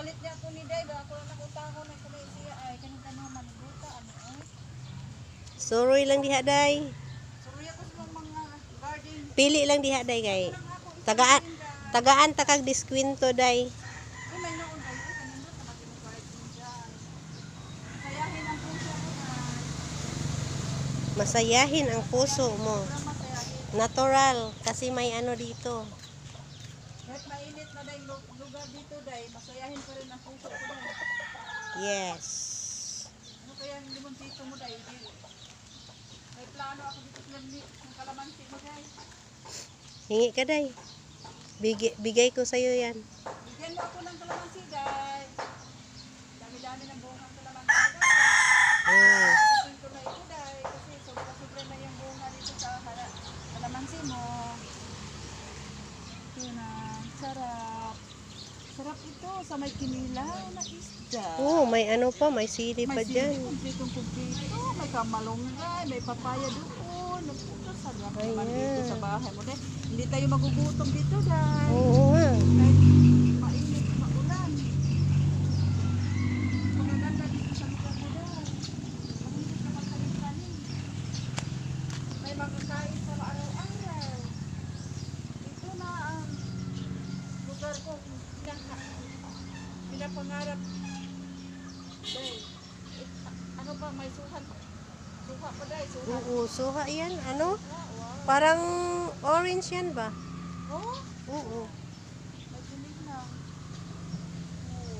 Palit niya ako ni ba ako lang nakutang ko na na siya ay kanang kanang maniguta ano ay. Suroy lang diha day. Suruya ko sa mga garden. Pili lang diha day kay. Tagaan tagaan ta kag diskwento day. Ay may noon ay ay kanindot na maging garden dyan. Sayahin ang puso na. Masayahin ang puso mo. Masayahin. Natural kasi may ano dito. Kahit mainit na lu- lugar dito day, masayahin pa rin ang puso ko day. Yes. Ano kaya hindi mo dito mo day? Di. May plano ako dito ng kalamansi mo day. Hingi ka day. Bigay, bigay ko sa'yo yan. Bigyan mo ako ng kalamansi day. Dami-dami ng bunga ng kalamansi day. Mm. Gustuin ko na ito day kasi sobra-sobra na yung bunga dito sa hara- kalamansi mo. Na, sarap. Sarap ito sa may kinilaw na isda. Oh, may ano pa, may sili pa May sili dyan. kumpletong kumpleto. May kamalunggay, may papaya doon. Nagpunta sa naman Ayan. dito sa bahay mo. Hindi tayo magugutom dito dahil Oo nga. kahit mainit, maulan. Magaganda dito sa lugar mo dahil. Mahilig ka magkalit-kalit. May makakain sa araw-araw. Ito na ang lugar ko. Pinaka, pinapangarap. Dahil, ano ba, may suhan. Suha pa dahil, suhan. Oo, suha yan. Ano? Ah, wow. Parang orange yan ba? Oh, Oo. na. Oh.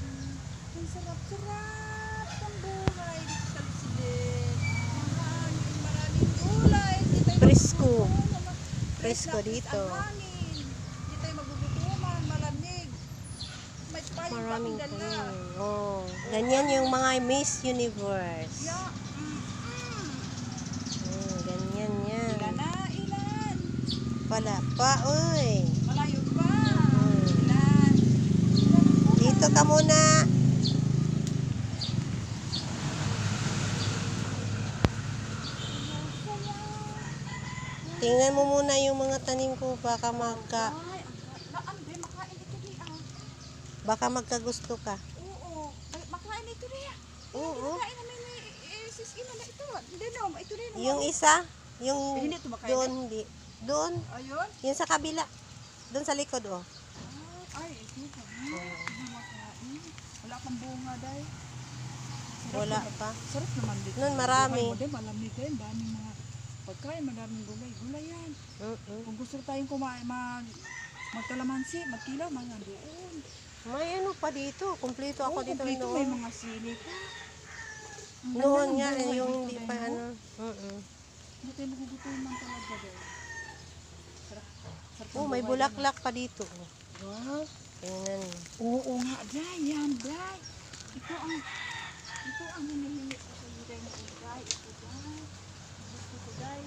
Mm, Ang sarap-sarap ng buhay dito sa Lisilen. Maraming maraming gulay. Tayo Presko. Presko dito. Hindi tayo magugutuman, malamig. May payo pa Maraming dala. tanim. Oh, ganyan yung mga Miss Universe. Yeah. Mm, mm. Mm, ganyan yan. Ilan na, ilan? Wala pa, uy. Malayo pa. Mm. Ilan? Dito ka muna. Tingnan mo muna yung mga tanim ko baka magka baka magkagusto ka. Oo, makain ito ah. Oo. Makain namin ni eh, sis ina na ito. Hindi na, ito rin. Yung isa, yung Eh, hindi ito makain. doon hindi. Doon, Ayun. yung sa kabila. Doon sa likod oh. Ah, ay, ito. Wala kang bunga dahil. Wala pa. Sarap naman dito. Nun, marami. Malamig din. Daming mga pagkain, maraming gulay. Gulay yan. Mm-mm. Kung gusto tayong kumain, mag, magkalamansi, magkilaw, mga doon. May ano pa dito. Kumpleto ako Oo, dito kumpleto, may mga sili pa. Noon nga, ng eh, yung hindi din, pa no? ano. Mm-mm. Hindi tayo nagugutuman talaga doon. Sarap Oh, may bulaklak pa dito. oh. Wow. Tingnan. Oo nga, Day. Yan, Day. Ito ang, ito ang ko sa Day. Ito, Day. Ito, Day. Gusto ko, Day.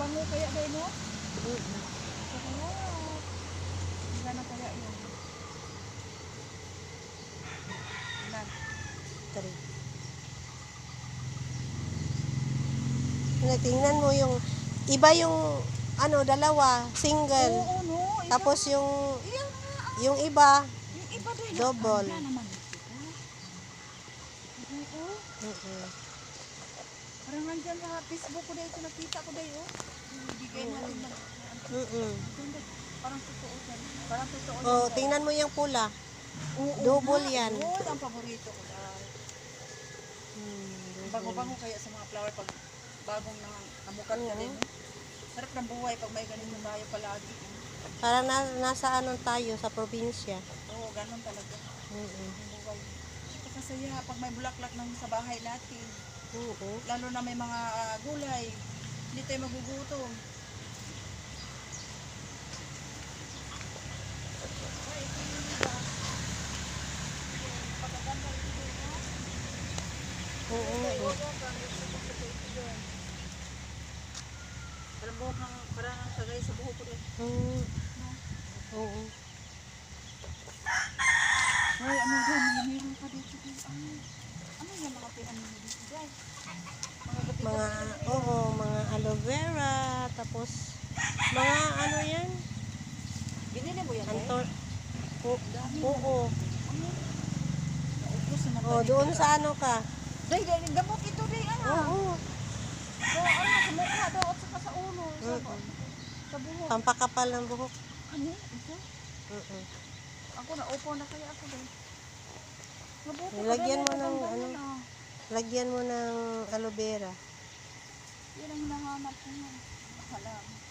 Bango-bango kaya, Day, no? Mm-mm. Sarap. Ilan na kaya yun? Ilan? Tari. Tingnan mo yung iba yung ano dalawa single Oo, no. Iyan, tapos yung iyan nga. yung iba Yung iba, Day. Double. Naman ito, Day. Oo. Parang nandyan sa Facebook ko, Day. Ito nakita ko, Day, oh. Ibigay natin ng... Mm-mm. Ganda. Parang totoo yan. Parang totoo oh yan. tingnan mo yung pula Oo, double nga. yan. Yun ang paborito ko. dahil Bago-bago kaya sa mga flower pag bagong nang namukat ka Oo. din. no? Sarap ng buhay pag may ganito tayo palagi. parang na, nasa ano tayo sa probinsya Oo, ganun talaga. mm Ang buhay. Kasaya pag may bulaklak ng sa bahay natin. Oo. Lalo na may mga ah, gulay. Hindi tayo magugutom. Oo. Oo, Parang buhok ng, parang sagay sa buhok ko din. Mm. Oo. Ay, ano dyan? May meron pa dito. Ay, ano yung mga pinano mo dito, guys? Mga oo mga aloe vera tapos mga ano yan Binili mo yan, eh? Antor. O- Oo. Naman. Oh, doon sa ano ka? Day, day, gamot ito, day, ano? Oo. So, ano, sa mukha daw at saka sa ulo. Sa, Mm-mm. sa buhok. Pampakapal ng buhok. Ano? Ito? Mm-mm. Ako na, upo na kaya ako, day. Mabuti din, mo ng ano? Lagyan mo ng aloe vera. Yan ang hinahanap ko. Alam.